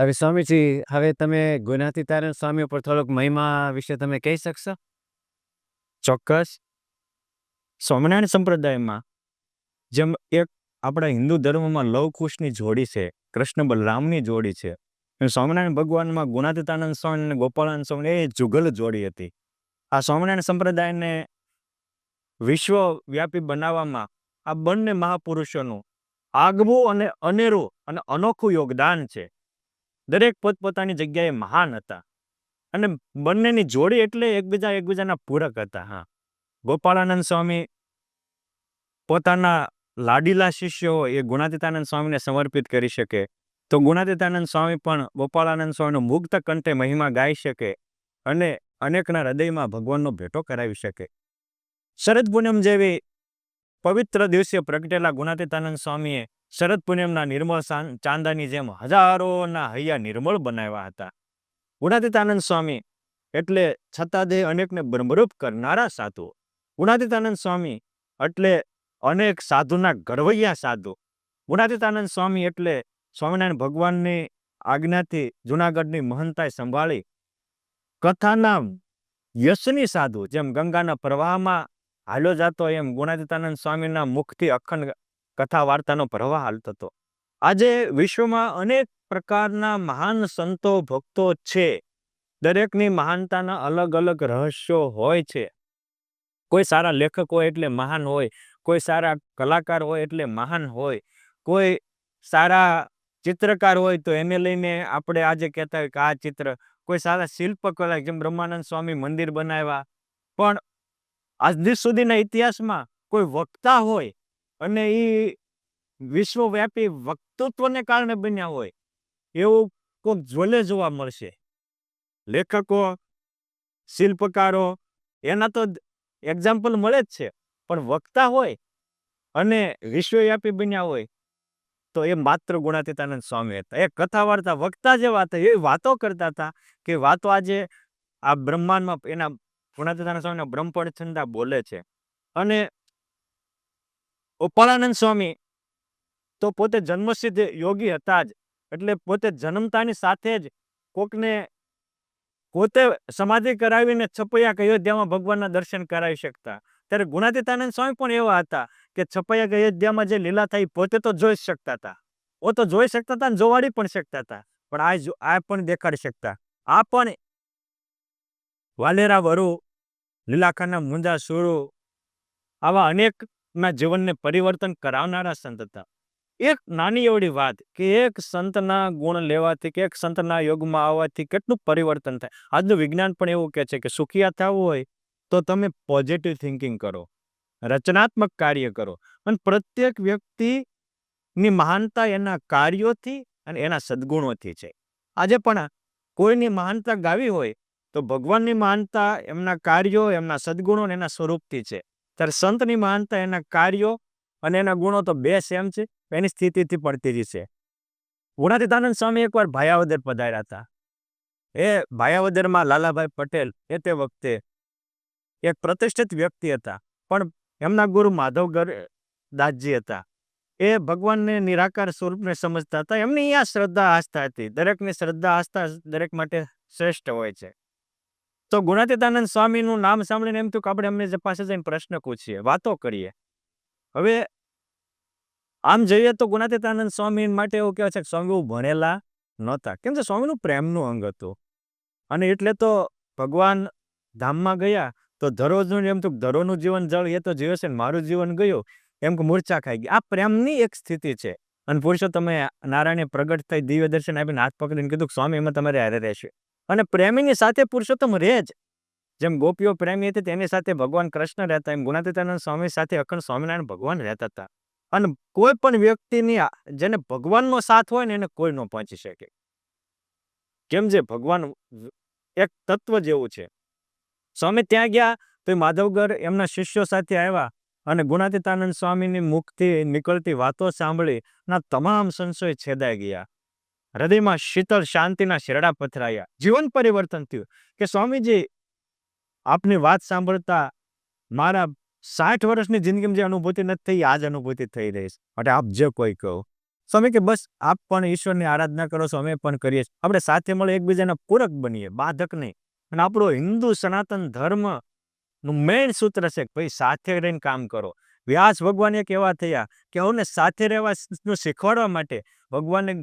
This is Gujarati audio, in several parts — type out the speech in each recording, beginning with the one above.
હવે સ્વામીજી, હવે તમે ગુણાતીતાનંદ સ્વામી ઉપર થોડોક મહિમા વિશે તમે કહી શકશો? ચોક્કસ. સ્વામિનારાયણ સંપ્રદાયમાં જેમ એક આપણા હિન્દુ ધર્મમાં લવ કુશની જોડી છે, કૃષ્ણ બલરામની જોડી છે સ્વામિનારાયણ ભગવાનમાં ગુણાતીતાનંદ સ્વામી અને ગોપાલનંદ સ્વામી એ જુગલ જોડી હતી. આ સ્વામિનારાયણ સંપ્રદાયને વિશ્વવ્યાપી બનાવવામાં આ બંને મહાપુરુષોનું આગવું અને અનેરું અને અનોખું યોગદાન છે. દરેક પોતપોતાની જગ્યાએ મહાન હતા. અને બંનેની જોડી એટલે એકબીજા એકબીજાના પૂરક હતા, હા. ગોપાળાનંદ સ્વામી પોતાના લાડીલા શિષ્યો એ ગુણાતીતાનંદ સ્વામીને સમર્પિત કરી શકે. તો ગુણાતીતાનંદ સ્વામી પણ ગોપાળાનંદ સ્વામીનો મુક્ત કંઠે મહિમા ગાઈ શકે અને અનેકના હૃદયમાં ભગવાનનો ભેટો કરાવી શકે. શરદ પૂનમ જેવી પવિત્ર દિવસે પ્રગટેલા ગુણાતીતાનંદ સ્વામીએ શરદ પૂનમના નિર્મળ ચાંદાની જેમ હજારોના હૈયા નિર્મળ બનાવ્યા હતા. ગુણાતીતાનંદ સ્વામી એટલે છતાંદેહ અનેકને બ્રહ્મરૂપ કરનારા સાધુ. ગુણાતીતાનંદ સ્વામી એટલે અનેક સાધુના ઘડવૈયા સાધુ. ગુણાતીતાનંદ સ્વામી એટલે સ્વામિનારાયણ ભગવાનની આજ્ઞાથી જુનાગઢની મહંતાએ સંભાળી કથાના યશની સાધુ, જેમ ગંગાના પ્રવાહમાં હાલ્યો જાતો એમ ગુણાદિતાનંદ સ્વામીના મુખથી અખંડ કથા વાર્તાનો પ્રવાહ હાલતો હતો. આજે વિશ્વમાં અનેક પ્રકારના મહાન સંતો, ભક્તો છે. દરેકની મહાનતાના અલગ અલગ રહસ્યો હોય છે. કોઈ સારા લેખક હોય એટલે મહાન હોય, કોઈ સારા કલાકાર હોય એટલે મહાન હોય, કોઈ સારા ચિત્રકાર હોય તો એને લઈને આપણે આજે કહેતા હોય કે આ ચિત્ર કોઈ સારા શિલ્પકલા જેમ બ્રહ્માનંદ સ્વામી મંદિર બનાવ્યા. પણ આજ દિવસ સુધીના ઇતિહાસમાં કોઈ વક્તા હોય અને એ વિશ્વવ્યાપી વક્તૃત્વને કારણે બન્યા હોય, એવું કોઈક જ્વલે જોવા મળશે. લેખકો, શિલ્પકારો, એના તો એક્ઝામ્પલ મળે જ છે, પણ વક્તા હોય અને વિશ્વવ્યાપી બન્યા હોય, તો એ માત્ર ગુણાતીતાનંદ સ્વામી હતા. એ કથા વાર્તા વક્તા જેવા હતા એ વાતો કરતા હતા કે વાતો આજે આ બ્રહ્માંડમાં એના ગુણાતીતાનંદ સ્વામીના બ્રહ્મપડ છંદા બોલે છે. અને ઉપાળાનંદ સ્વામી તો પોતે જન્મસિદ્ધ યોગી હતા જ. એટલે પોતે જન્મતાની સાથે જ કોકને પોતે સમાધિ કરાવીને છપૈયા અયોધ્યામાં ભગવાનના દર્શન કરાવી શકતા. ત્યારે ગુણાતીતાનંદ સ્વામી પણ એવા હતા કે છપૈયા અયોધ્યામાં જે લીલા થઈ પોતે તો જોઈ શકતા હતા. ઓ તો જોઈ શકતા હતા ને જોવાડી પણ શકતા હતા. પણ આ પણ દેખાડી શકતા. આ પણ વાલેરા વરુ લીલાખાના મુંજા સુરુ આવા અનેકના જીવનને પરિવર્તન કરાવનારા સંત હતા. એક નાની એવડી વાત કે એક સંતના ગુણ લેવાથી કે એક સંતના યોગમાં આવવાથી કેટલું પરિવર્તન થાય. આજનું વિજ્ઞાન પણ એવું કહે છે કે સુખિયા થવું હોય તો તમે પોઝિટિવ થિંકિંગ કરો, રચનાત્મક કાર્ય કરો અને પ્રત્યેક વ્યક્તિની મહાનતા એના કાર્યોથી અને એના સદગુણોથી છે. આજે પણ કોઈની મહાનતા ગાવી હોય તો ભગવાનની મહાનતા એમના કાર્યો, એમના સદગુણો અને એના સ્વરૂપથી છે. ત્યારે સંતની મહાનતા એના કાર્યો અને એના ગુણો તો બે સેમ છે, એની સ્થિતિથી પડતી જ છે. ગુણાતીતાનંદ સ્વામી એકવાર ભાયાવદર પધાર્યા હતા. એ ભાયાવદરમાં લાલાભાઈ પટેલ એ તે વખતે એક પ્રતિષ્ઠિત વ્યક્તિ હતા, પણ એમના ગુરુ માધવગર દાસજી હતા. એ ભગવાનને નિરાકાર સ્વરૂપને સમજતા હતા. એમની અહીંયા શ્રદ્ધા આસ્થા હતી. દરેકની શ્રદ્ધા આસ્થા દરેક માટે શ્રેષ્ઠ હોય છે. તો ગુણાતીતાનંદ સ્વામીનું નામ સાંભળીને એમ થયું કે આપણે એમને પાસે જઈને પ્રશ્ન પૂછીએ, વાતો કરીએ. હવે આમ જઈએ તો ગુણાતીતાનંદ સ્વામી માટે એવું કહેવાય છે કે સ્વામી ભણેલા નહોતા. કેમ કે સ્વામીનું પ્રેમનું અંગ હતું. અને એટલે તો ભગવાન ધામમાં ગયા તો ધરોજનું એમ તો ધરોનું જીવન જળ એ તો જીવે છે ને મારું જીવન ગયું. એમ કે મૂર્છા ખાઈ ગઈ. આ પ્રેમની એક સ્થિતિ છે. અને પુરુષો તમે નારાયણે પ્રગટ થઈ દિવ્ય દર્શન આપીને હાથ પકડીને કીધું કે સ્વામી, એમાં તમારે હારે રહેશે. અને પ્રેમીની સાથે પુરુષોત્તમ રહે જ. જેમ ગોપીઓ પ્રેમી હતી, તેની સાથે ભગવાન કૃષ્ણ રહેતા, એમ ગુણાતીતાનંદ સ્વામી સાથે અખંડ સ્વામિનારાયણ ભગવાન રહેતા હતા. અને કોઈ પણ વ્યક્તિની જેને ભગવાનનો સાથ હોય ને, એને કોઈ ન પહોંચી શકે. કેમ જે ભગવાન એક તત્વ જેવું છે. સ્વામી ત્યાં ગયા, તો માધવગર એમના શિષ્યો સાથે આવ્યા અને ગુણાતીતાનંદ સ્વામીની મુખથી નીકળતી વાતો સાંભળી ના તમામ સંશય છેદાઈ ગયા. હૃદયમાં શીતળ શાંતિના શેરડા પથરાયા. જીવન પરિવર્તન થયું કે સ્વામીજી, આપની વાત સાંભળતા મારા સાઠ વર્ષની જિંદગીમાં જે અનુભૂતિ નથી થઈ, આજ અનુભૂતિ થઈ રહી છે. માટે આપ જે કોઈ કહો. સ્વામી કે બસ આપ પણ ઈશ્વરની આરાધના કરો છો અમે પણ કરીએ છીએ. આપણે સાથે મળે એકબીજાના પૂરક બનીએ, બાધક નહીં. અને આપણો હિન્દુ સનાતન ધર્મનું મેઇન સૂત્ર છે કે ભાઈ સાથે રહીને કામ કરો. વ્યાસ ભગવાન એક એવા થયા કે અમને સાથે રહેવાનું શીખવાડવા માટે ભગવાને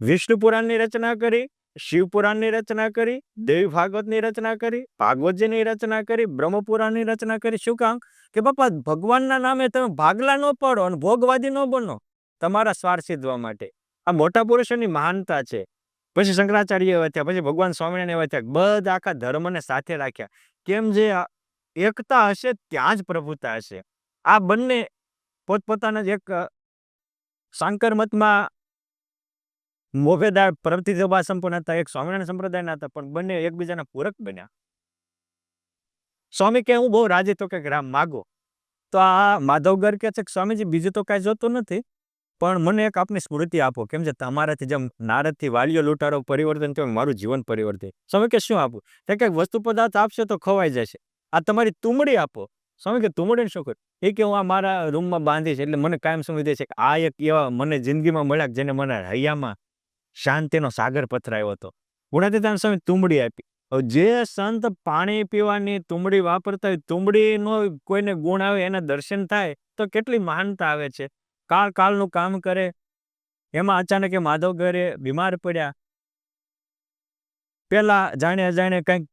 વિષ્ણુ પુરાણની રચના કરી, શિવ પુરાણની રચના કરી, દેવી ભાગવતની રચના કરી, ભાગવતજીની રચના કરી બ્રહ્મપુરાણની રચના કરી. શું કામ? કે બાપા, ભગવાનના નામે તમે ભાગલા ન પડો અને ભોગવાદી ન બનો તમારા સ્વાર્થ સિદ્ધવા માટે. આ મોટા પુરુષોની મહાનતા છે. પછી શંકરાચાર્ય એવા થયા, પછી ભગવાન સ્વામિનારાયણ એવા થયા, બધા આખા ધર્મને સાથે રાખ્યા. કેમ જે એકતા હશે, ત્યાં જ પ્રભુતા હશે. આ બંને પોતપોતાના જ એક સાંકર મતમાં મોભેદાર પ્રતિભા સંપન્ન હતા. એક સ્વામિનારાયણ સંપ્રદાયના હતા, પણ બંને એકબીજાના પૂરક બન્યા. સ્વામી કે, હું બહુ રાજી તો કે રામ માગો. તો આ માધવગર કે છે કે સ્વામીજી, બીજું તો કાંઈ જોતું નથી. પણ મને એક આપની સ્મૃતિ આપો. કેમ છે? તમારાથી જેમ નારદથી વાલીઓ લૂંટારો, પરિવર્તન થયું મારું જીવન પરિવર્તન સ્વામી કે, શું આપું? તે કંઈક વસ્તુ પદાર્થ આપશો તો ખવાઈ જશે. આ તમારી તુમડી આપો. સ્વામી કે, તુમડીને શું કરું? એ કે, હું આ મારા રૂમમાં બાંધીશ એટલે મને કાયમ સમજી છે કે આ એક એવા મને જિંદગીમાં મળ્યા જેને મને હૈયામાં શાંતિનો સાગર પથરાયો હતો. ગુણાતીતાન સ્વામી તુમડી આપી. જે સંત પાણી પીવાની તુમડી વાપરતા હોય, તુંબડીનો કોઈને ગુણ આવે, એના દર્શન થાય, તો કેટલી મહાનતા આવે છે. કાળ કાળનું કામ કરે. એમાં અચાનક એ માધવ ઘરે બીમાર પડ્યા. પેલા જાણે અજાણે કંઈક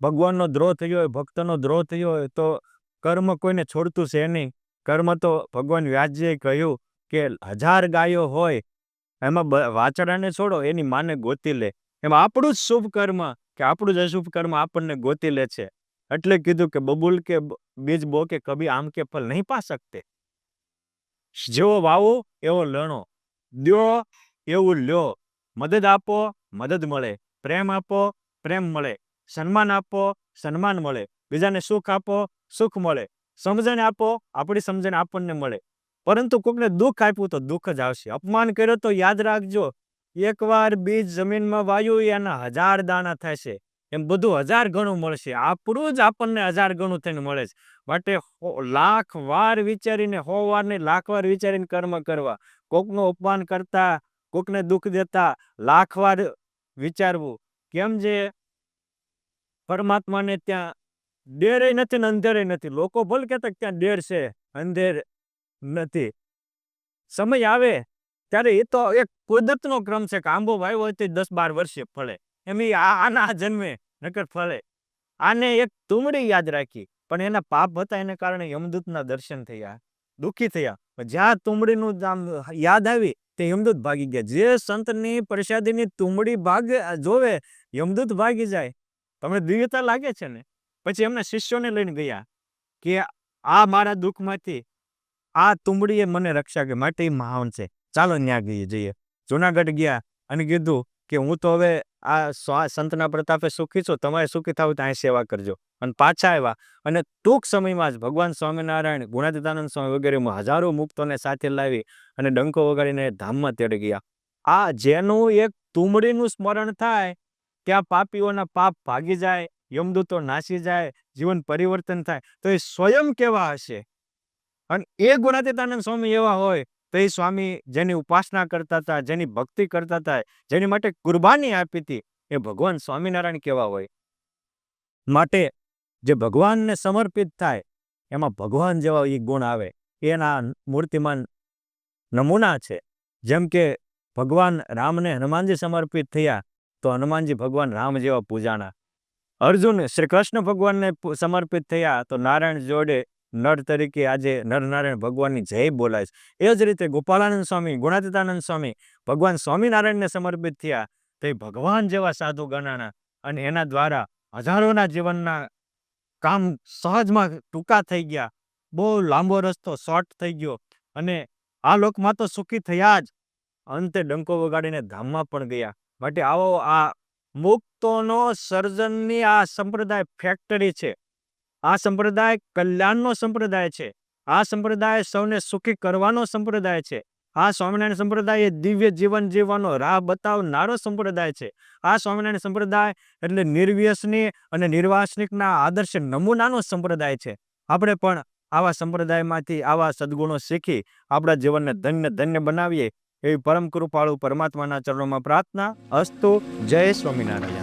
ભગવાનનો દ્રોહ થયો હોય, ભક્તનો દ્રોહ થયો હોય, તો કર્મ કોઈને છોડતું છે નહીં. કર્મ તો ભગવાન વ્યાજ્યે કહ્યું કે હજાર ગાયો હોય એમાં વાચડાને છોડો, એની માને ગોતી લે. એમાં આપણું જ શુભ કર્મ કે આપણું જ અશુભ કર્મ આપણને ગોતી લે છે. એટલે કીધું કે બબુલ કે બીજ બો કે કભી આમ કે ફલ નહીં પા શકતે. જેવો વાવો, એવો લણો. દ્યો, એવું લ્યો. મદદ આપો, મદદ મળે. પ્રેમ આપો, પ્રેમ મળે. સન્માન આપો, સન્માન મળે. બીજાને સુખ આપો, સુખ મળે. સમજણ આપો, આપણી સમજણ આપણને મળે. પરંતુ કોકને દુઃખ આપ્યું તો દુઃખ જ આવશે. અપમાન કર્યો તો યાદ રાખજો. એકવાર બીજ જમીનમાં વાયું, એના હજાર દાણા થશે. એમ બધું હજાર ગણું મળશે. આપણું જ આપણને હજાર ગણું થઈને મળે છે. માટે લાખ વાર વિચારીને, હો વાર નહીં લાખ વાર વિચારીને કર્મ કરવા. કોકનું અપમાન કરતા, કોકને દુઃખ દેતા, લાખ વાર વિચારવું. કેમ જે પરમાત્માને ત્યાં ડેરે નથી ને અંધેરે નથી. લોકો ભલે કહેતા ત્યાં ડેર છે, અંધેર નથી. સમય આવે ત્યારે એ તો એક કુદરતનો ક્રમ છે કે આંબો વાવ્યો હોય તે દસ બાર વર્ષે ફળે. એમ એ આના જન્મે નકર ફળે. આને એક તુમડી યાદ રાખી. પણ એના પાપ હતા એને કારણે યમદૂતના દર્શન થયા, દુઃખી થયા. જ્યાં તુમડીનું આમ યાદ આવી તે યમદૂત ભાગી ગયા. જે સંતની પ્રસાદીની તુમડી ભાગે જોવે, યમદૂત ભાગી જાય. તમને દિવ્યતા લાગે છે ને? પછી એમના શિષ્યોને લઈને ગયા કે આ મારા દુઃખમાંથી આ તુંબડીએ મને રક્ષા કરી માટે મહાન છે. ચાલો ત્યાં ગઈએ જઈએ. જુનાગઢ ગયા અને કીધું કે હું તો હવે આ સ્વા- સંતના પ્રતાપે સુખી છું, તમારે સુખી થવું તો અહીં સેવા કરજો. અને પાછા આવ્યા. અને ટૂંક સમયમાં જ ભગવાન સ્વામિનારાયણ, ગુણાતીતાનંદ સ્વામી વગેરે હજારો મુક્તોને સાથે લાવી અને ડંકો વગાડીને ધામમાં તેડી ગયા. આ જેનું એક તુંબડીનું સ્મરણ થાય, ત્યાં પાપીઓના પાપ ભાગી જાય, યમદૂતો નાસી જાય, જીવન પરિવર્તન થાય, તો એ સ્વયં કેવા હશે? અને એ ગુણાતીતાનંદ સ્વામી એવા હોય, તો એ સ્વામી જેની ઉપાસના કરતા હતા, જેની ભક્તિ કરતા હતા, જેની માટે કુરબાની આપી હતી, એ ભગવાન સ્વામિનારાયણ કેવા હોય? માટે જે ભગવાનને સમર્પિત થાય, એમાં ભગવાન જેવા એ ગુણ આવે. એના મૂર્તિમાન નમૂના છે. જેમ કે ભગવાન રામને હનુમાનજી સમર્પિત થયા, તો હનુમાનજી ભગવાન રામ જેવા પૂજાના. અર્જુન શ્રી કૃષ્ણ ભગવાનને સમર્પિત થયા, તો નારાયણ જોડે નર તરીકે આજે નરનારાયણ ભગવાનની જય બોલાય છે. એ જ રીતે ગોપાલાનંદ સ્વામી, ગુણાતીતાનંદ સ્વામી, ભગવાન સ્વામિનારાયણને સમર્પિત થયા. તે ભગવાન જેવા સાધુ ગણાણા અને એના દ્વારા હજારોના જીવનના કામ સહજમાં ટૂંકા થઈ ગયા. બહુ લાંબો રસ્તો શોર્ટ થઈ ગયો અને આ લોકમાં તો સુખી થયા જ. અંતે ડંકો વગાડીને ધામમાં પણ ગયા. માટે આવો આ મુક્તોનો સર્જનની આ સંપ્રદાય ફેક્ટરી છે. આ સંપ્રદાય કલ્યાણનો સંપ્રદાય છે. આ સંપ્રદાય સૌને સુખી કરવાનો સંપ્રદાય છે. આ સ્વામિનારાયણ સંપ્રદાય એ દિવ્ય જીવન જીવવાનો રાહ બતાવનારો સંપ્રદાય છે. આ સ્વામિનારાયણ સંપ્રદાય એટલે નિર્વ્યસની અને નિર્વાસનિકના આદર્શ નમૂનાનો સંપ્રદાય છે. આપણે પણ આવા સંપ્રદાયમાંથી આવા સદગુણો શીખી આપણા જીવનને ધન્ય ધન્ય બનાવીએ એવી પરમ કૃપાળુ પરમાત્માના ચરણોમાં પ્રાર્થના અસ્તુ જય સ્વામિનારાયણ.